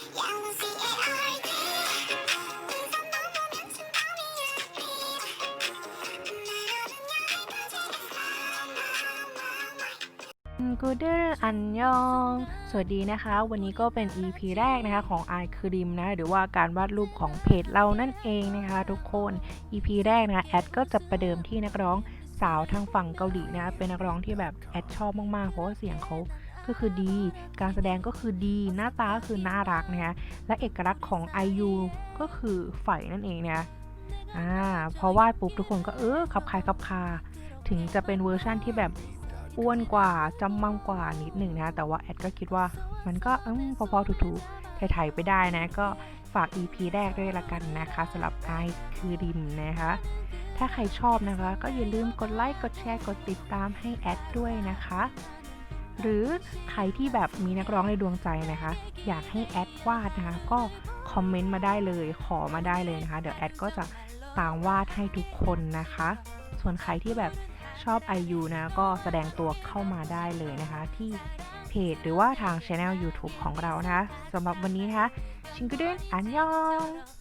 กูเดอร์อันยอง สวัสดีนะคะ วันนี้ก็เป็น EP แรกนะคะของ i คริมนะ หรือว่าการวาดรูปของเพจเรานั่นเองนะคะทุกคน EP แรกนะคะแอดก็จะประเดิมที่นักร้องสาวทางฝั่งเกาหลีนะ เป็นนักร้องที่แบบแอดชอบมากๆ เพราะว่าเสียงเขา ก็คือดี การแสดงก็คือดี หน้าตาก็คือน่ารักนะคะและเอกลักษณ์ของ IU ก็คือไฝนั่นเองนะอ่าพอวาดปุ๊บทุกคนก็เออขับคายขับคา ถึงจะเป็นเวอร์ชั่นที่แบบอ้วนกว่าจำมั่มกว่านิดหนึ่งนะ แต่ว่าแอดก็คิดว่ามันก็อพอๆถูๆไทยๆไปได้นะ ก็ฝาก EP แรกด้วยละกันนะคะสำหรับไอคือริมนะคะ ถ้าใครชอบนะคะ ก็อย่าลืมกดไลค์ กดแชร์ กดติดตามให้แอดด้วยนะคะ หรือใครที่แบบมีนักร้องในดวงใจนะคะ อยากให้แอดวาดนะคะ ก็คอมเมนต์มาได้เลยขอมาได้เลยนะคะ เดี๋ยวแอดก็จะตามวาดให้ทุกคนนะคะ ส่วนใครที่แบบชอบ IU นะ ก็แสดงตัวเข้ามาได้เลยนะคะ ที่เพจหรือว่าทางช anel YouTube ของเรานะคะสำหรับวันนี้นะคะ ชิงกุเดนอันยอง